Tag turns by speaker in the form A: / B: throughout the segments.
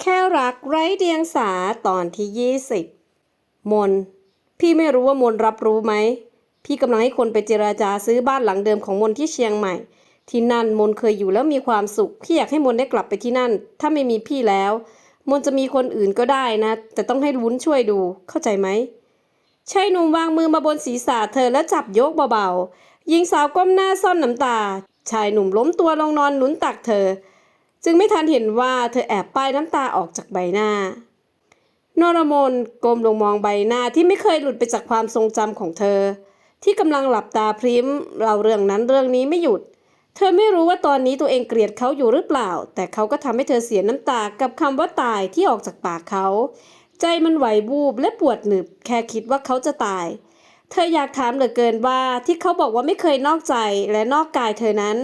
A: แค่รักไร้เดียงสาตอนที่ยี่สิบมน พี่ไม่รู้ว่ามนรับรู้ไหม พี่กำลังให้คนไปเจราจาซื้อบ้านหลังเดิมของมนที่เชียงใหม่ ที่นั่นมนเคยอยู่แล้วมีความสุข พี่อยากให้มนได้กลับไปที่นั่น ถ้าไม่มีพี่แล้ว มนจะมีคนอื่นก็ได้นะ แต่ต้องให้วุ้นช่วยดู เข้าใจไหมชายหนุ่มวางมือมาบนศีรษะเธอแล้วจับยกเบาๆหญิงสาวก้มหน้าซ่อนน้ำตา ชายหนุ่มล้มตัวลงนอนหนุนตักเธอ จึงไม่ทันเห็นว่าเธอแอบป้ายน้ำตาออกจากใบหน้านรมนก้มลงมองใบหน้าที่ไม่เคยหลุดไปจากความทรงจำของเธอ ที่กำลังหลับตาพริ้มเราเรื่องนั้นเรื่องนี้ไม่หยุด เธอไม่รู้ว่าตอนนี้ตัวเองเกลียดเขาอยู่หรือเปล่า แต่เขาก็ทำให้เธอเสียน้ำตากับคำว่าตายที่ออกจากปากเขา ใจมันไหวบูบและปวดหนึบ แค่คิดว่าเขาจะตาย เธออยากถามเหลือเกินว่าที่เขาบอกว่าไม่เคยนอกใจและนอกกายเธอนั้น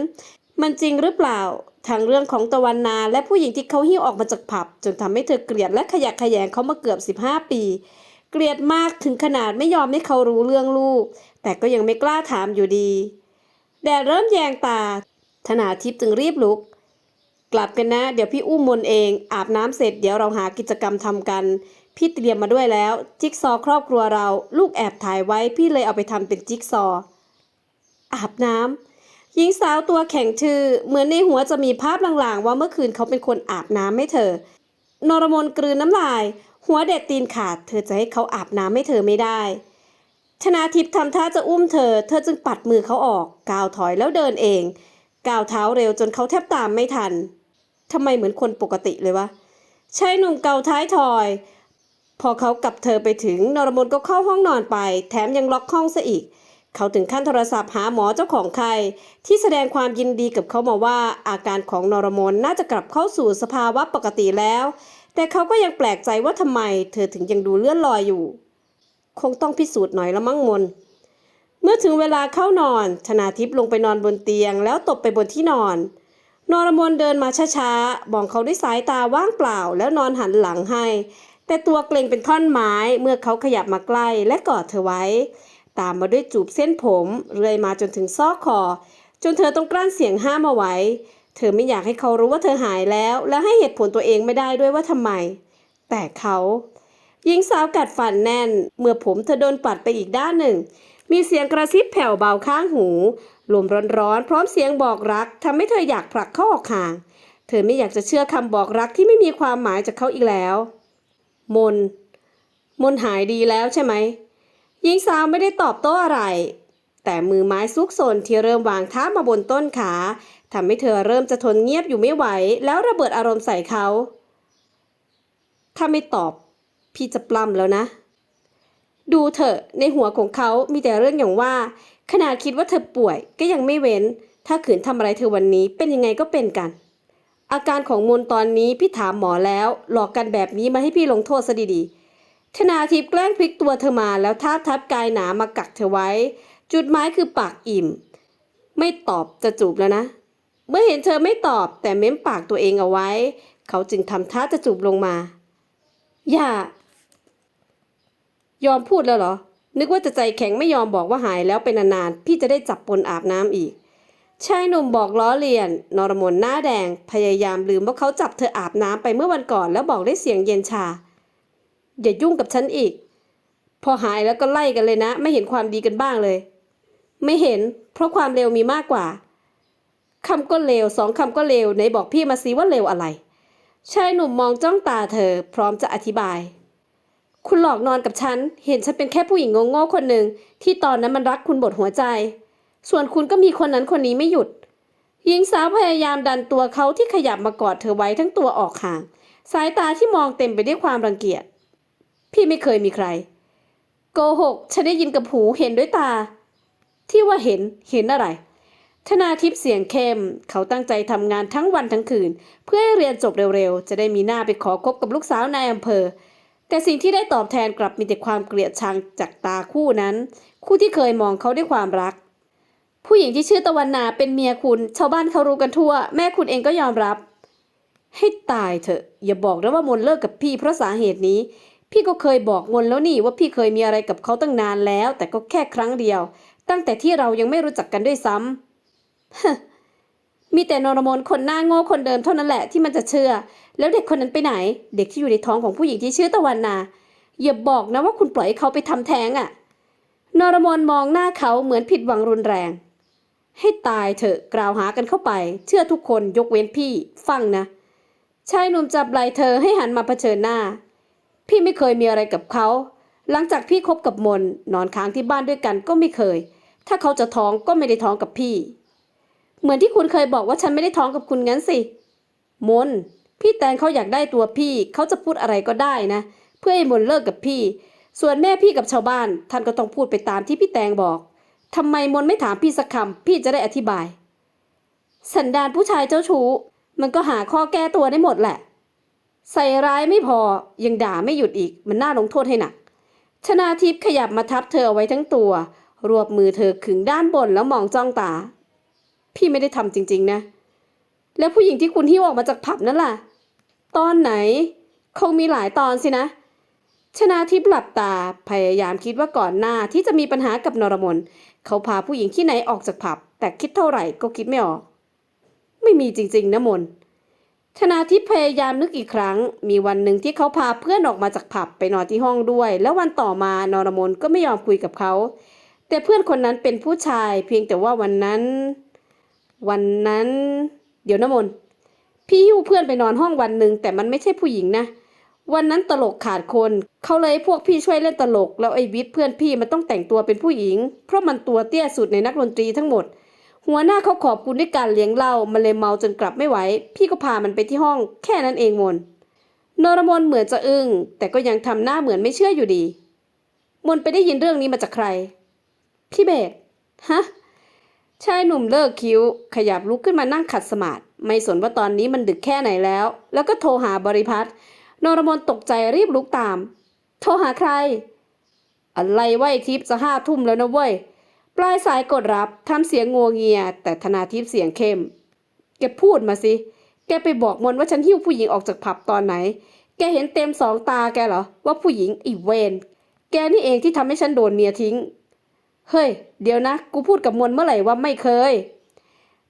A: มันจริงหรือเปล่า ทั้งเรื่องของตะวันนาและผู้หญิงที่เขาหิ้วออกมาจากผับ จนทำให้เธอเกลียดและขยะแขยงเขามาเกือบ 15 ปี เกลียดมากถึงขนาดไม่ยอมให้เขารู้เรื่องลูก แต่ก็ยังไม่กล้าถามอยู่ดี แดดเริ่มแยงตา ธนาทิพย์จึงรีบลุก กลับกันนะ เดี๋ยวพี่อุ้มมนเอง อาบน้ำเสร็จเดี๋ยวเราหากิจกรรมทำกัน พี่เตรียมมาด้วยแล้ว จิ๊กซอครอบครัวเรา ลูกแอบถ่ายไว้พี่เลยเอาไปทำเป็นจิ๊กซอ อาบน้ำ หญิงสาวตัวแข็งทื่อเหมือนในหัวจะมีภาพลางๆ ว่าเมื่อคืนเขาเป็นคนอาบน้ำให้เธอ นรมนกลืนน้ำลาย หัวเด็ดตีนขาด เธอจะให้เขาอาบน้ำให้เธอไม่ได้ชนาทิพย์ทำท่าจะอุ้มเธอ เธอจึงปัดมือเขาออกก้าวถอยแล้วเดินเองก้าวเท้าเร็วจนเขาแทบตามไม่ทันทำไมเหมือนคนปกติเลยวะชายหนุ่มเกาท้ายถอย พอเขากับเธอไปถึงนรมนก็เข้าห้องนอนไป แถมยังล็อกห้องซะอีก เขาถึงขั้นโทรศัพท์หาหมอเจ้าของไข้ที่แสดงความยินดีกับเขามาว่าอาการของนรมนน่าจะกลับเข้าสู่สภาวะปกติแล้ว แต่เขาก็ยังแปลกใจว่าทำไม เธอถึงยังดูเลื่อนลอยอยู่ คงต้องพิสูจน์หน่อยละมั้งมน เมื่อถึงเวลาเข้านอนชนาทิพย์ลงไปนอนบนเตียง แล้วตบไปบนที่นอน นรมนเดินมาช้าๆมองเขาด้วยสายตาว่างเปล่า แล้วนอนหันหลังให้ แต่ตัวเกรงเป็นท่อนไม้เมื่อเขาขยับมาใกล้และกอดเธอไว้ ตามมาด้วยจูบเส้นผมเรื่อยมาจนถึงซอกคอ จนเธอต้องกลั้นเสียงห้ามเอาไว้ เธอไม่อยากให้เขารู้ว่าเธอหายแล้ว และให้เหตุผลตัวเองไม่ได้ด้วยว่าทำไม แต่เขาหญิงสาวกัดฟันแน่น เมื่อผมเธอโดนปัดไปอีกด้านหนึ่ง มีเสียงกระซิบแผ่วเบาข้างหูลมร้อนๆ พร้อมเสียงบอกรักทำให้เธออยากผลักเขาออกห่าง เธอไม่อยากจะเชื่อคำบอกรักที่ไม่มีความหมายจากเขาอีกแล้ว มน มนหายดีแล้วใช่ไหม หญิงสาวไม่ได้ตอบโต้อะไร แต่มือไม้ซุกซนที่เริ่มวางเท้ามาบนต้นขาทำให้เธอเริ่มจะทนเงียบอยู่ไม่ไหว แล้วระเบิดอารมณ์ใส่เขา ถ้าไม่ตอบ พี่จะปล้ำแล้วนะ ดูเถอะในหัวของเขามีแต่เรื่องอย่างว่า ขนาดคิดว่าเธอป่วยก็ยังไม่เว้น ถ้าขืนทำอะไรเธอวันนี้เป็นยังไงก็เป็นกัน อาการของมนตอนนี้พี่ถามหมอแล้ว หลอกกันแบบนี้มาให้พี่ลงโทษซะดีๆ ธนาทิพย์แกล้งพลิกตัวเธอมาแล้วท่าบทับกายหนามากักเธอไว้ จุดหมายคือปากอิ่ม ไม่ตอบจะจูบแล้วนะ เมื่อเห็นเธอไม่ตอบแต่เม้มปากตัวเองเอาไว้ เขาจึงทำท่าจะจูบลงมา อย่า ยอมพูดแล้วเหรอ นึกว่าจะใจแข็งไม่ยอมบอกว่าหายแล้วเป็นนานๆพี่จะได้จับปนอาบน้ำอีกชายหนุ่มบอกล้อเลียน นรมนหน้าแดง พยายามลืมว่าเขาจับเธออาบน้ำไปเมื่อวันก่อนแล้วบอกได้เสียงเย็นชา อย่ายุ่งกับฉันอีก พอหายแล้วก็ไล่กันเลยนะ ไม่เห็นความดีกันบ้างเลย ไม่เห็น เพราะความเร็วมีมากกว่าคำก็เลวสองคำก็เลวไหนบอกพี่มาสิว่าเลวอะไรชายหนุ่มมองจ้องตาเธอ พร้อมจะอธิบาย คุณหลอกนอนกับฉัน เห็นฉันเป็นแค่ผู้หญิงโง่ๆคนหนึ่งที่ตอนนั้นมันรักคุณบดหัวใจ ส่วนคุณก็มีคนนั้นคนนี้ไม่หยุดหญิงสาวพยายามดันตัวเขาที่ขยับมากอดเธอไว้ทั้งตัวออกห่าง สายตาที่มองเต็มไปด้วยความรังเกียจ พี่ไม่เคยมีใคร โกหกฉันได้ยินกับหูเห็นด้วยตา ที่ว่าเห็นเห็นอะไร ธนาทิพย์เสียงเข้ม เขาตั้งใจทำงานทั้งวันทั้งคืน เพื่อให้เรียนจบเร็วๆ จะได้มีหน้าไปขอคบกับลูกสาวนายอำเภอ แต่สิ่งที่ได้ตอบแทนกลับมีแต่ความเกลียดชังจากตาคู่นั้น คู่ที่เคยมองเขาด้วยความรัก ผู้หญิงที่ชื่อตะวันนาเป็นเมียคุณ ชาวบ้านเขารู้กันทั่ว แม่คุณเองก็ยอมรับให้ตายเถอะ อย่าบอกนะว่ามนเลิกกับพี่เพราะสาเหตุนี้ พี่ก็เคยบอกมนแล้วนี่ว่าพี่เคยมีอะไรกับเขาตั้งนานแล้ว แต่ก็แค่ครั้งเดียว ตั้งแต่ที่เรายังไม่รู้จักกันด้วยซ้ำมีแต่นรมนคนหน้าโง่คนเดิมเท่านั้นแหละที่มันจะเชื่อ แล้วเด็กคนนั้นไปไหน เด็กที่อยู่ในท้องของผู้หญิงที่ชื่อตะวันนาอย่าบอกนะว่าคุณปล่อยให้เขาไปทำแท้งอะ่ะนรมนมองหน้าเขาเหมือนผิดหวังรุนแรง ให้ตายเถอะกล่าวหากันเข้าไป เชื่อทุกคนยกเว้นพี่ ฟังนะชายหนุ่มจับไหล่เธอให้หันมาเผชิญหน้า พี่ไม่เคยมีอะไรกับเขา หลังจากพี่คบกับมนนอนค้างที่บ้านด้วยกันก็ไม่เคย ถ้าเขาจะท้องก็ไม่ได้ท้องกับพี่ เหมือนที่คุณเคยบอกว่าฉันไม่ได้ท้องกับคุณงั้นสิ มน พี่แตนเขาอยากได้ตัวพี่ เขาจะพูดอะไรก็ได้นะ เพื่อให้มนเลิกกับพี่ ส่วนแม่พี่กับชาวบ้าน ท่านก็ต้องพูดไปตามที่พี่แตงบอกทำไมมนไม่ถามพี่สักคำพี่จะได้อธิบาย สันดานผู้ชายเจ้าชู้มันก็หาข้อแก้ตัวได้หมดแหละ ใส่ร้ายไม่พอยังด่าไม่หยุดอีกมันน่าลงโทษให้หนัก ชนาทิพย์ขยับมาทับเธอเอาไว้ทั้งตัว รวบมือเธอขึงด้านบนแล้วมองจ้องตา พี่ไม่ได้ทำจริง ๆ นะ แล้วผู้หญิงที่คุณหิ้วออกมาจากผับนั่นล่ะ ตอนไหน คงมีหลายตอนสินะ ชนาทิพย์หลับตาพยายามคิดว่าก่อนหน้าที่จะมีปัญหากับนรมนเขาพาผู้หญิงที่ไหนออกจากผับ แต่คิดเท่าไหร่ก็คิดไม่ออก ไม่มีจริง ๆนะมน ชนาทิพย์พยายามนึกอีกครั้ง มีวันหนึ่งที่เขาพาเพื่อนออกมาจากผับไปนอนที่ห้องด้วย แล้ววันต่อมานรมนก็ไม่ยอมคุยกับเขา แต่เพื่อนคนนั้นเป็นผู้ชาย เพียงแต่ว่าวันนั้น วันนั้น เดี๋ยวนมน พี่หิ้เพื่อนไปนอนห้องวันหนึ่งแต่มันไม่ใช่ผู้หญิงนะ วันนั้นตลกขาดคน เขาเลยให้พวกพี่ช่วยเล่นตลก แล้วไอ้วิทย์เพื่อนพี่มันต้องแต่งตัวเป็นผู้หญิง เพราะมันตัวเตี้ยสุดในนักดนตรีทั้งหมด หัวหน้าเขาขอบคุณด้วยการเลี้ยงเหล้ามันเลยเมาจนกลับไม่ไหว พี่ก็พามันไปที่ห้องแค่นั้นเองมนนรมนเหมือนจะอึง้งแต่ก็ยังทำหน้าเหมือนไม่เชื่ออยู่ดี มนไปได้ยินเรื่องนี้มาจากใคร พี่เบสฮะชายหนุ่มเลิกคิ้ว ขยับลุกขึ้นมานั่งขัดสมาธิไม่สนว่าตอนนี้มันดึกแค่ไหนแล้ว แล้วก็โทรหาบริพัตรนรมนตกใจรีบลุกตาม โทรหาใคร อะไรวะไอทิพย์จะห้าทุ่มแล้วนะเว้ย ปลายสายกดรับทำเสียงงัวเงีย แต่ธนาทิพย์เสียงเข้ม แกพูดมาสิ แกไปบอกมนว่าฉันหิ้วผู้หญิงออกจากผับตอนไหน แกเห็นเต็มสองตาแกเหรอ ว่าผู้หญิงอีเวน แกนี่เองที่ทำให้ฉันโดนเมียทิ้ง เฮ้ย เดี๋ยวนะ กูพูดกับมนเมื่อไหร่ว่าไม่เคย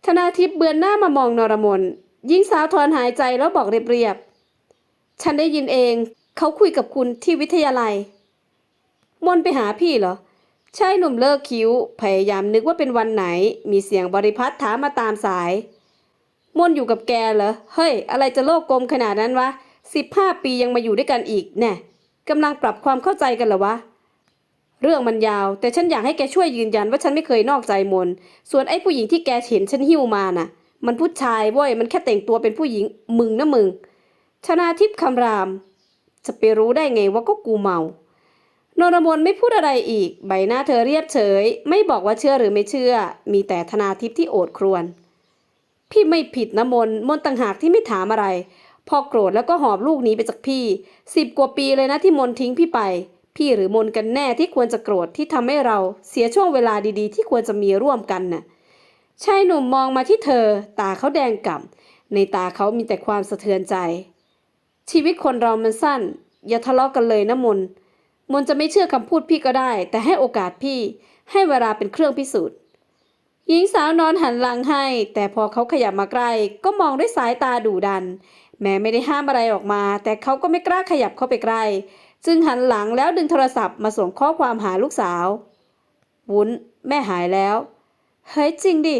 A: ธนาทิพย์เบือนหน้ามามองนรมนหญิงสาวถอนหายใจแล้วบอกเรียบๆ ฉันได้ยินเอง เขาคุยกับคุณที่วิทยาลัย มนไปหาพี่เหรอ ชายหนุ่มเลิกคิ้ว พยายามนึกว่าเป็นวันไหน มีเสียงบริพัตรถามมาตามสายมนอยู่กับแกเหรอ เฮ้ย อะไรจะโลกกลมขนาดนั้นวะสิบห้าปียังมาอยู่ด้วยกันอีกแน่กำลังปรับความเข้าใจกันเหรอวะ เรื่องมันยาว แต่ฉันอยากให้แกช่วยยืนยันว่าฉันไม่เคยนอกใจมน ส่วนไอ้ผู้หญิงที่แกเห็นฉันหิ้วมาน่ะ มันผู้ชายเว้ย มันแค่แต่งตัวเป็นผู้หญิง มึงนะมึง ชนาทิพย์คำราม จะไปรู้ได้ไงว่าก็กูเมา นรมนไม่พูดอะไรอีก ใบหน้าเธอเรียบเฉย ไม่บอกว่าเชื่อหรือไม่เชื่อ มีแต่ธนาทิพย์ที่โอดครวญพี่ไม่ผิดนะมนมนต่างหากที่ไม่ถามอะไร พอโกรธแล้วก็หอบลูกหนีไปจากพี่สิบกว่าปีเลยนะที่มนทิ้งพี่ไป พี่หรือมนกันแน่ที่ควรจะโกรธที่ทำให้เราเสียช่วงเวลาดีๆ ที่ควรจะมีร่วมกันน่ะชายหนุ่มมองมาที่เธอ ตาเขาแดงก่ำในตาเขามีแต่ความสะเทือนใจ ชีวิตคนเรามันสั้น อย่าทะเลาะกันเลยนะมน มนจะไม่เชื่อคำพูดพี่ก็ได้ แต่ให้โอกาสพี่ ให้เวลาเป็นเครื่องพิสูจน์ หญิงสาวนอนหันหลังให้ แต่พอเขาขยับมาใกล้ก็มองด้วยสายตาดุดัน แม้ไม่ได้ห้ามอะไรออกมา แต่เขาก็ไม่กล้าขยับเข้าไปใกล้จึงหันหลังแล้วดึงโทรศัพท์มาส่งข้อความหาลูกสาว วุ้น แม่หายแล้ว เฮ้ยจริงดิ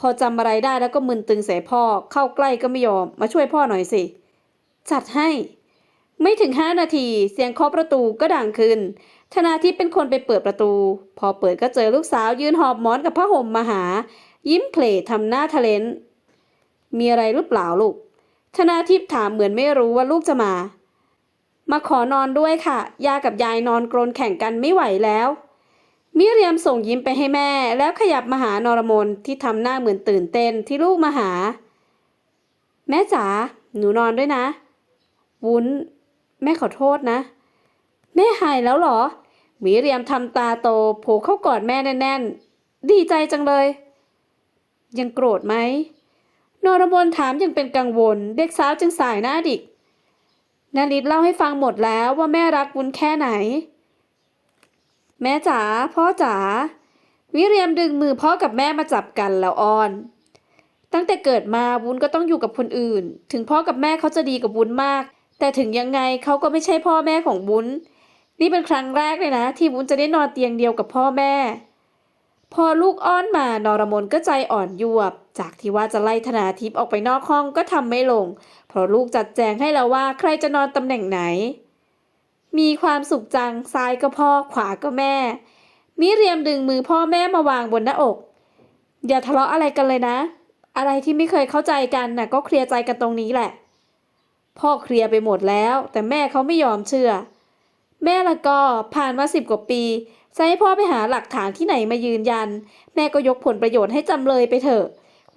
A: พอจำอะไรได้แล้วก็มึนตึงใส่พ่อเข้าใกล้ก็ไม่ยอม มาช่วยพ่อหน่อยสิ จัดให้ ไม่ถึงห้านาทีเสียงเคาะประตูก็ดังขึ้น ธนาทิพย์เป็นคนไปเปิดประตู พอเปิดก็เจอลูกสาวยืนหอบหมอนกับผ้าห่มมาหา ยิ้มเพลทำหน้าทะเลนมีอะไรหรือเปล่าลูก ธนาทิพย์ถามเหมือนไม่รู้ว่าลูกจะมา มาขอนอนด้วยค่ะ ยากับยายนอนกรนแข่งกันไม่ไหวแล้ว มิเรียมส่งยิ้มไปให้แม่ แล้วขยับมาหานรมนที่ทำหน้าเหมือนตื่นเต้นที่ลูกมาหา แม่จ๋าหนูนอนด้วยนะ วุ้น แม่ขอโทษนะ แม่หายแล้วเหรอ มิเรียมทำตาโตโผล่เข้ากอดแม่แน่นๆ ดีใจจังเลย ยังโกรธไหมนรมนถามยังเป็นกังวล เด็กสาวจึงสายหน้าดิกนาริตเล่าให้ฟังหมดแล้วว่าแม่รักวุ้นแค่ไหน แม่จ๋าพ่อจ๋าวิเรียมดึงมือพ่อกับแม่มาจับกันแล้วอ้อน
B: ตั้งแต่เกิดมาวุ้นก็ต้องอยู่กับคนอื่น ถึงพ่อกับแม่เขาจะดีกับวุ้นมาก แต่ถึงยังไงเขาก็ไม่ใช่พ่อแม่ของวุ้น นี่เป็นครั้งแรกเลยนะ ที่วุ้นจะได้นอนเตียงเดียวกับพ่อแม่ พอลูกอ้อนมานรมนก็ใจอ่อนยวบ จากที่ว่าจะไล่ธนาทิพย์ออกไปนอกห้องก็ทำไม่ลง เพราะลูกจัดแจงให้แล้วว่าใครจะนอนตำแหน่งไหน มีความสุขจังซ้ายก็พ่อขวาก็แม่ มิเรียมดึงมือพ่อแม่มาวางบนหน้าอก อย่าทะเลาะอะไรกันเลยนะ อะไรที่ไม่เคยเข้าใจกันน่ะก็เคลียร์ใจกันตรงนี้แหละ พ่อเคลียร์ไปหมดแล้ว แต่แม่เขาไม่ยอมเชื่อ แม่ละก็ผ่านมาสิบกว่าปีจะให้พ่อไปหาหลักฐานที่ไหนมายืนยัน แม่ก็ยกผลประโยชน์ให้จำเลยไปเถอะ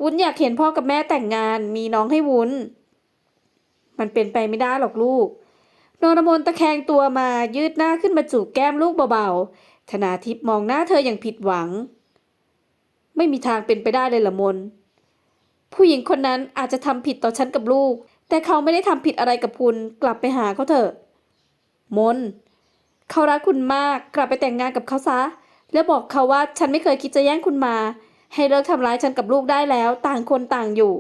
B: วุ้นอยากเห็นพ่อกับแม่แต่งงาน มีน้องให้วุ้น มันเป็นไปไม่ได้หรอกลูกนรมนตะแคงตัวมายืดหน้าขึ้นมาจูบแก้มลูกเบาๆธนาทิพย์มองหน้าเธออย่างผิดหวัง ไม่มีทางเป็นไปได้เลยละมน ผู้หญิงคนนั้นอาจจะทำผิดต่อฉันกับลูก แต่เขาไม่ได้ทำผิดอะไรกับคุณ กลับไปหาเขาเถอะ มน เขารักคุณมาก กลับไปแต่งงานกับเขาซะ แล้วบอกเขาว่าฉันไม่เคยคิดจะแย่งคุณมา ให้เลิกทำร้ายฉันกับลูกได้แล้ว ต่างคนต่างอยู่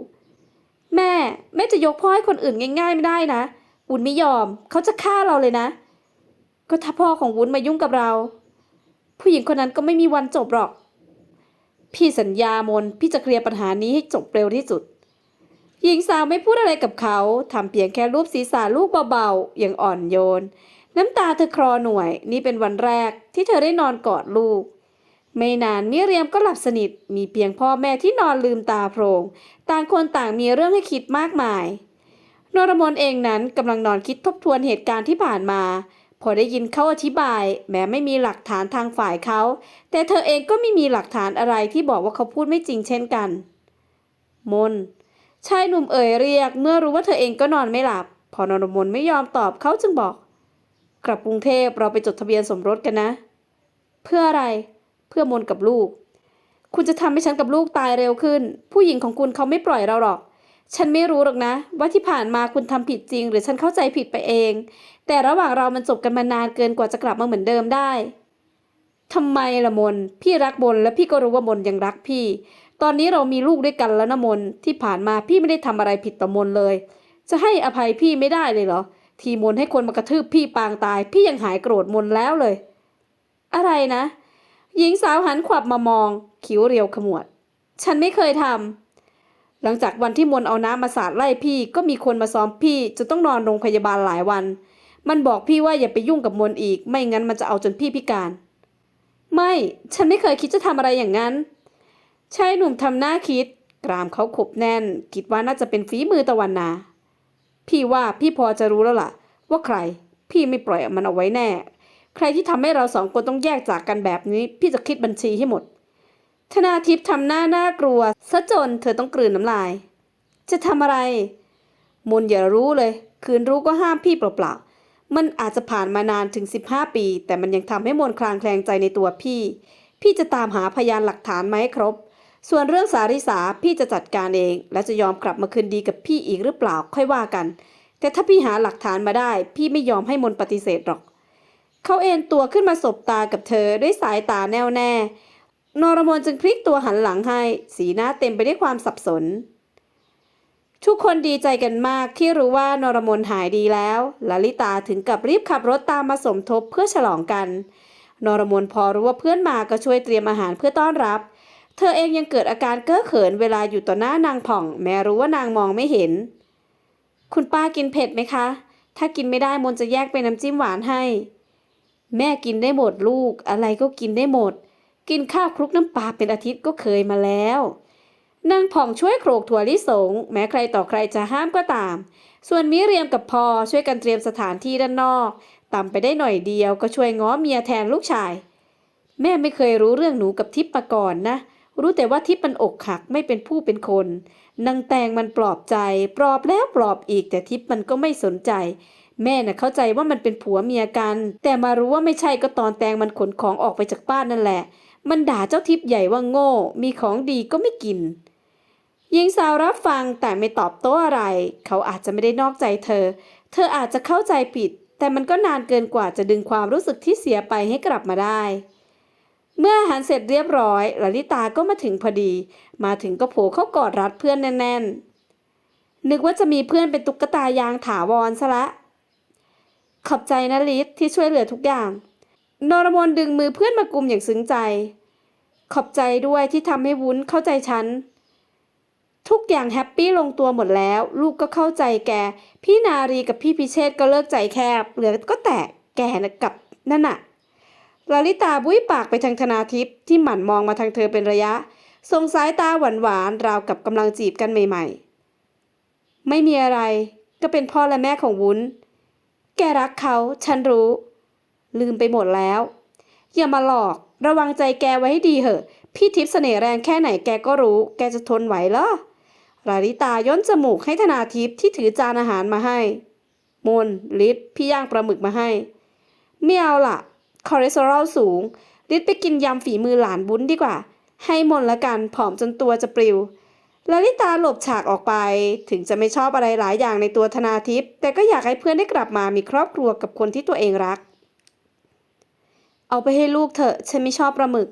B: แม่ แม่จะยกพ่อให้คนอื่นง่าย ๆ ไม่ได้นะ วุ้นไม่ยอม เขาจะฆ่าเราเลยนะ ก็ถ้าพ่อของวุ้นมายุ่งกับเรา ผู้หญิงคนนั้นก็ไม่มีวันจบหรอก พี่สัญญามน พี่จะเคลียร์ปัญหานี้ให้จบเร็วที่สุด หญิงสาวไม่พูดอะไรกับเขาทำเพียงแค่รูปศีรษะลูกเบาๆ อย่างอ่อนโยน น้ำตาเธอคลอหน่วย นี่เป็นวันแรกที่เธอได้นอนกอดลูก ไม่นานมิเรียมก็หลับสนิท มีเพียงพ่อแม่ที่นอนลืมตาโพรง ต่างคนต่างมีเรื่องให้คิดมากมายนรมนเองนั้นกำลังนอนคิดทบทวนเหตุการณ์ที่ผ่านมา พอได้ยินเขาอธิบาย แม้ไม่มีหลักฐานทางฝ่ายเขา แต่เธอเองก็ไม่มีหลักฐานอะไรที่บอกว่าเขาพูดไม่จริงเช่นกัน มน ชายหนุ่มเอ่ยเรียก เมื่อรู้ว่าเธอเองก็นอนไม่หลับ พอนรมนไม่ยอมตอบเขาจึงบอก กลับกรุงเทพเราไปจดทะเบียนสมรสกันนะ เพื่ออะไร เพื่อมนกับลูก คุณจะทำให้ฉันกับลูกตายเร็วขึ้น ผู้หญิงของคุณเขาไม่ปล่อยเราหรอก ฉันไม่รู้หรอกนะ ว่าที่ผ่านมาคุณทำผิดจริง หรือฉันเข้าใจผิดไปเอง แต่ระหว่างเรามันจบกันมานานเกินกว่าจะกลับมาเหมือนเดิมได้ทำไมละมน พี่รักมนและพี่ก็รู้ว่ามนยังรักพี่ ตอนนี้เรามีลูกด้วยกันแล้วนะมนที่ผ่านมาพี่ไม่ได้ทำอะไรผิดต่อมนเลย จะให้อภัยพี่ไม่ได้เลยเหรอ ทีมนให้คนมากระทืบพี่ปางตาย พี่ยังหายโกรธมนแล้วเลย อะไรนะ หญิงสาวหันขวับมามอง คิ้วเรียวขมวด ฉันไม่เคยทำหลังจากวันที่มนเอาน้ำมาสาดไล่พี่ก็มีคนมาซ้อมพี่จะต้องนอนโรงพยาบาลหลายวัน มันบอกพี่ว่าอย่าไปยุ่งกับมนอีก ไม่งั้นมันจะเอาจนพี่พิการ ไม่ ฉันไม่เคยคิดจะทำอะไรอย่างนั้น ชายหนุ่มทำหน้าคิด กรามเขาขบแน่น คิดว่าน่าจะเป็นฝีมือตะวันนา พี่ว่าพี่พอจะรู้แล้วล่ะ ว่าใคร พี่ไม่ปล่อยมันเอาไว้แน่ ใครที่ทำให้เราสองคนต้องแยกจากกันแบบนี้ พี่จะคิดบัญชีให้หมด ธนาทิพย์ทำหน้าน่ากลัวซะจนเธอต้องกลืนน้ำลาย จะทำอะไร มนอย่ารู้เลย คืนรู้ก็ห้ามพี่เปล่าๆมันอาจจะผ่านมานานถึง 15 ปี แต่มันยังทำให้มนคลางแคลงใจในตัวพี่ พี่จะตามหาพยานหลักฐานมาให้ครบ ส่วนเรื่องสาริสาพี่จะจัดการเอง และจะยอมกลับมาคืนดีกับพี่อีกหรือเปล่าค่อยว่ากัน แต่ถ้าพี่หาหลักฐานมาได้ พี่ไม่ยอมให้มนปฏิเสธหรอก เขาเอนตัวขึ้นมาสบตากับเธอด้วยสายตาแน่วแน่ นรมนจึงพลิกตัวหันหลังให้ สีหน้าเต็มไปด้วยความสับสน ทุกคนดีใจกันมากที่รู้ว่านรมนหายดีแล้วลลิตาถึงกับรีบขับรถตามมาสมทบเพื่อฉลองกัน นรมนพอรู้ว่าเพื่อนมาก็ช่วยเตรียมอาหารเพื่อต้อนรับเเธอเองยังเกิดอาการเก้อเขินเวลาอยู่ต่อหน้านางผ่อง แม้รู้ว่านางมองไม่เห็น คุณป้ากินเผ็ดไหมคะ ถ้ากินไม่ได้มนจะแยกเป็นน้ำจิ้มหวานให้ แม่กินได้หมดลูก อะไรก็กินได้หมด กินข้าวคลุกน้ำปลาเป็นอาทิตย์ก็เคยมาแล้วนางผ่องช่วยโขลกถั่วลิสง แม้ใครต่อใครจะห้ามก็ตาม ส่วนมิเรียมกับพอช่วยกันเตรียมสถานที่ด้านนอกต่ำไปได้หน่อยเดียวก็ช่วยง้อเมียแทนลูกชาย แม่ไม่เคยรู้เรื่องหนูกับทิพย์มาก่อนนะ รู้แต่ว่าทิพย์มันอกหักไม่เป็นผู้เป็นคนนางแตงมันปลอบใจ ปลอบแล้วปลอบอีกแต่ทิพย์มันก็ไม่สนใจ แม่น่ะเข้าใจว่ามันเป็นผัวเมียกัน แต่มารู้ว่าไม่ใช่ก็ตอนแตงมันขนของออกไปจากบ้านนั่นแหละ มันด่าเจ้าทิพย์ใหญ่ว่าโง่ มีของดีก็ไม่กินหญิงสาวรับฟังแต่ไม่ตอบโต้อะไร เขาอาจจะไม่ได้นอกใจเธอ เธออาจจะเข้าใจผิด แต่มันก็นานเกินกว่าจะดึงความรู้สึกที่เสียไปให้กลับมาได้ เมื่ออาหารเสร็จเรียบร้อยลลิตาก็มาถึงพอดี มาถึงก็โผล่เข้ากอดรัดเพื่อนแน่นๆ นึกว่าจะมีเพื่อนเป็นตุ๊กตายางถาวรซะละ ขอบใจนะลิศที่ช่วยเหลือทุกอย่าง นรมนดึงมือเพื่อนมากุมอย่างซึ้งใจ ขอบใจด้วยที่ทำให้วุ้นเข้าใจฉัน ทุกอย่างแฮปปี้ลงตัวหมดแล้ว ลูกก็เข้าใจแก พี่นารีกับพี่พิเชษก็เลิกใจแคบ เหลือก็แต่แกนะกับนั่นน่ะ ลลิตาบุ้ยปากไปทางธนาทิพย์ที่หมั่นมองมาทางเธอเป็นระยะส่งสายตาหวานๆราวกับกำลังจีบกันใหม่ๆ ไม่มีอะไรก็เป็นพ่อและแม่ของวุ้น แกรักเขาฉันรู้ ลืมไปหมดแล้ว อย่ามาหลอกระวังใจแกไว้ให้ดีเหอะ พี่ทิพย์เสน่ห์แรงแค่ไหนแกก็รู้ แกจะทนไหวเหรอลาลิตาย่นจมูกให้ธนาทิพย์ที่ถือจานอาหารมาให้มนลิศพี่ย่างปลาหมึกมาให้ไม่เอาล่ะ คอเลสเตอรอลสูงลิศไปกินยำฝีมือหลานบุญดีกว่า ให้มนละกันผอมจนตัวจะปลิวลลิตาหลบฉากออกไป ถึงจะไม่ชอบอะไรหลายอย่างในตัวธนาทิพย์แต่ก็อยากให้เพื่อนได้กลับมามีครอบครัวกับคนที่ตัวเองรัก เอาไปให้ลูกเถอะ ฉันไม่ชอบปลาหมึก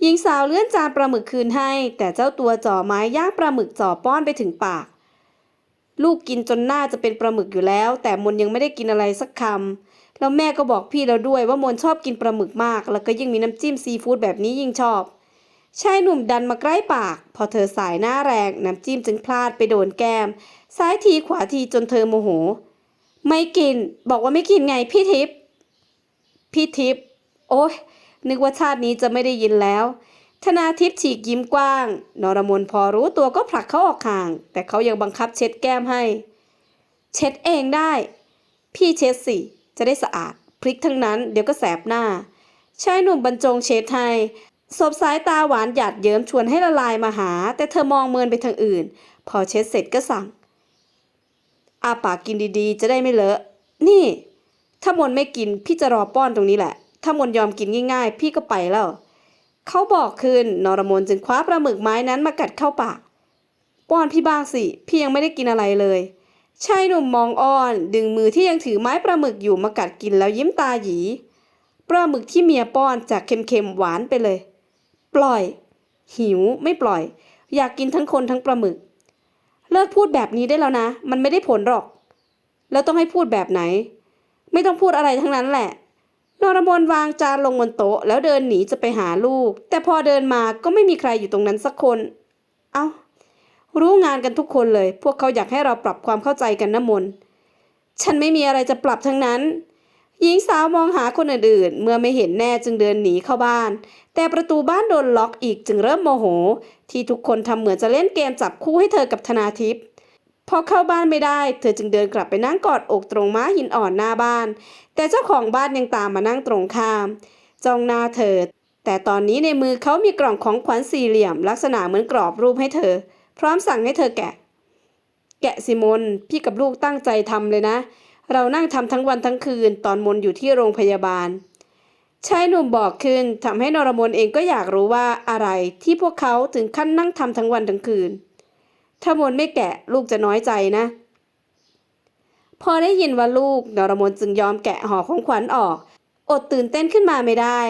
B: หญิงสาวเลื่อนจานปลาหมึกคืนให้ แต่เจ้าตัวจ่อไม้ย่างปลาหมึกจ่อป้อนไปถึงปาก ลูกกินจนหน้าจะเป็นปลาหมึกอยู่แล้ว แต่มนยังไม่ได้กินอะไรสักคำ แล้วแม่ก็บอกพี่เราด้วยว่ามนชอบกินปลาหมึกมาก แล้วก็ยิ่งมีน้ำจิ้มซีฟู้ดแบบนี้ยิ่งชอบชายหนุ่มดันมาใกล้ปาก พอเธอสายหน้าแรงน้ำจิ้มจึงพลาดไปโดนแก้ม ซ้ายทีขวาทีจนเธอโมโห ไม่กิน บอกว่าไม่กินไงพี่ทิพย์พี่ทิพย์โอ๊ยนึกว่าชาตินี้จะไม่ได้ยินแล้ว ธนาทิพย์ฉีกยิ้มกว้าง นรมนพอรู้ตัวก็ผลักเขาออกห่าง แต่เขายังบังคับเช็ดแก้มให้ เช็ดเองได้ พี่เช็ดสิ จะได้สะอาด พริกทั้งนั้นเดี๋ยวก็แสบหน้าชายหนุ่มบรรจงเช็ดให้สบสายตาหวานหยาดเยิ้มชวนให้ละลายมาหา แต่เธอมองเมินไปทางอื่น พอเช็ดเสร็จก็สั่ง อาปากกินดีๆ จะได้ไม่เลอะ นี่ ถ้ามนไม่กินพี่จะรอป้อนตรงนี้แหละ ถ้ามนยอมกินง่าย ๆ พี่ก็ไปแล้ว เขาบอกคืนนรมนจึงคว้าปลาหมึกไม้นั้นมากัดเข้าปาก ป้อนพี่บ้างสิ พี่ยังไม่ได้กินอะไรเลย ชายหนุ่มมองอ้อน ดึงมือที่ยังถือไม้ปลาหมึกอยู่มากัดกินแล้วยิ้มตาหยีปลาหมึกที่เมียป้อนจากเค็มๆหวานไปเลย ปล่อย หิวไม่ปล่อย อยากกินทั้งคนทั้งปลาหมึก เลิกพูดแบบนี้ได้แล้วนะ มันไม่ได้ผลหรอก แล้วต้องให้พูดแบบไหน ไม่ต้องพูดอะไรทั้งนั้นแหละนรมนวางจานลงบนโต๊ะแล้วเดินหนีจะไปหาลูก แต่พอเดินมาก็ไม่มีใครอยู่ตรงนั้นสักคน เอา้า รู้งานกันทุกคนเลย พวกเขาอยากให้เราปรับความเข้าใจกันนะมน ฉันไม่มีอะไรจะปรับทั้งนั้น หญิงสาวมองหาคนอื่นเมื่อไม่เห็นแน่จึงเดินหนีเข้าบ้าน แต่ประตูบ้านโดนล็อกอีกจึงเริ่มโมโห ที่ทุกคนทำเหมือนจะเล่นเกมจับคู่ให้เธอกับธนาทิพย์พอเข้าบ้านไม่ได้ เธอจึงเดินกลับไปนั่งกอดอกตรงม้าหินอ่อนหน้าบ้าน แต่เจ้าของบ้านยังตามมานั่งตรงข้าม จ้องหน้าเธอ แต่ตอนนี้ในมือเขามีกล่องของขวัญสี่เหลี่ยม ลักษณะเหมือนกรอบรูปให้เธอ พร้อมสั่งให้เธอแกะ แกะสิมนพี่กับลูกตั้งใจทำเลยนะ เรานั่งทำทั้งวันทั้งคืนตอนมนอยู่ที่โรงพยาบาลชายหนุ่มบอกขึ้นทำให้นรมนเองก็อยากรู้ว่าอะไรที่พวกเขาถึงขั้นนั่งทำทั้งวันทั้งคืน ถ้ามนไม่แกะลูกจะน้อยใจนะ พอได้ยินว่าลูกนรมนจึงยอมแกะห่อของขวัญออก อดตื่นเต้นขึ้นมาไม่ได้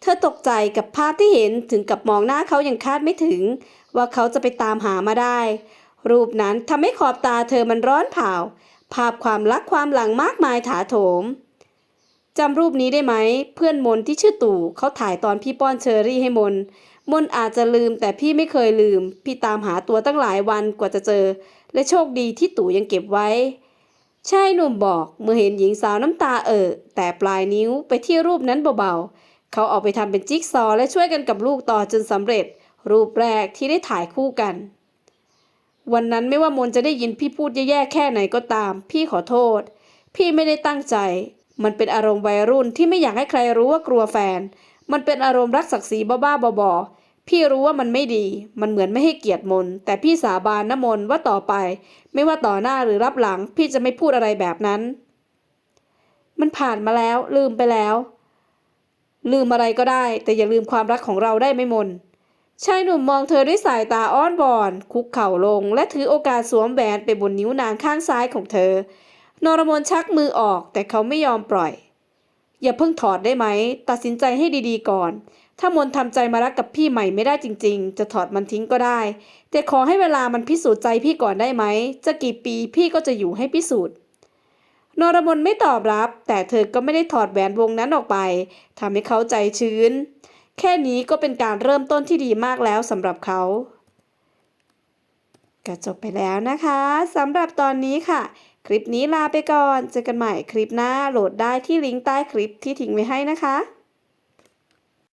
B: เธอตกใจกับภาพที่เห็นถึงกับมองหน้าเขาอย่างคาดไม่ถึง ว่าเขาจะไปตามหามาได้ รูปนั้นทำให้ขอบตาเธอมันร้อนเผาภาพความรักความหลังมากมายถาโถมจำรูปนี้ได้ไหม เพื่อนมนที่ชื่อตู่เขาถ่ายตอนพี่ป้อนเชอรี่ให้มน มนอาจจะลืมแต่พี่ไม่เคยลืม พี่ตามหาตัวตั้งหลายวันกว่าจะเจอ และโชคดีที่ตู่ยังเก็บไว้ชายหนุ่มบอกเมื่อเห็นหญิงสาวน้ำตาเอ่อแต่ปลายนิ้วไปที่รูปนั้นเบาๆ เขาเอาไปทำเป็นจิ๊กซอและช่วยกันกับลูกต่อจนสำเร็จ รูปแรกที่ได้ถ่ายคู่กัน วันนั้นไม่ว่ามนจะได้ยินพี่พูดแย่ๆแค่ไหนก็ตาม พี่ขอโทษ พี่ไม่ได้ตั้งใจ มันเป็นอารมณ์วัยรุ่นที่ไม่อยากให้ใครรู้ว่ากลัวแฟน มันเป็นอารมณ์รักศักดิ์ศรีบ้าๆบอๆพี่รู้ว่ามันไม่ดี มันเหมือนไม่ให้เกียรติมน แต่พี่สาบานนะมนว่าต่อไป ไม่ว่าต่อหน้าหรือรับหลัง พี่จะไม่พูดอะไรแบบนั้น มันผ่านมาแล้ว ลืมไปแล้ว ลืมอะไรก็ได้ แต่อย่าลืมความรักของเราได้ไหมมนชายหนุ่มมองเธอด้วยสายตาอ้อนวอน คุกเข่าลง และถือโอกาสสวมแหวนไปบนนิ้วนางข้างซ้ายของเธอ นรมนชักมือออกแต่เขาไม่ยอมปล่อย อย่าเพิ่งถอดได้ไหม ตัดสินใจให้ดีๆก่อน ถ้ามนทำใจมารักกับพี่ใหม่ไม่ได้จริง ๆ จะถอดมันทิ้งก็ได้ แต่ขอให้เวลามันพิสูจน์ใจพี่ก่อนได้ไหม จะกี่ปีพี่ก็จะอยู่ให้พิสูจน์ นรมนไม่ตอบรับ แต่เธอก็ไม่ได้ถอดแหวนวงนั้นออกไปทำให้เขาใจชื้น แค่นี้ก็เป็นการเริ่มต้นที่ดีมากแล้วสำหรับเขาก็จบไปแล้วนะคะสำหรับตอนนี้ค่ะ คลิปนี้ลาไปก่อน เจอกันใหม่คลิปหน้าโหลดได้ที่ลิงก์ใต้คลิปที่ทิ้งไว้ให้นะคะ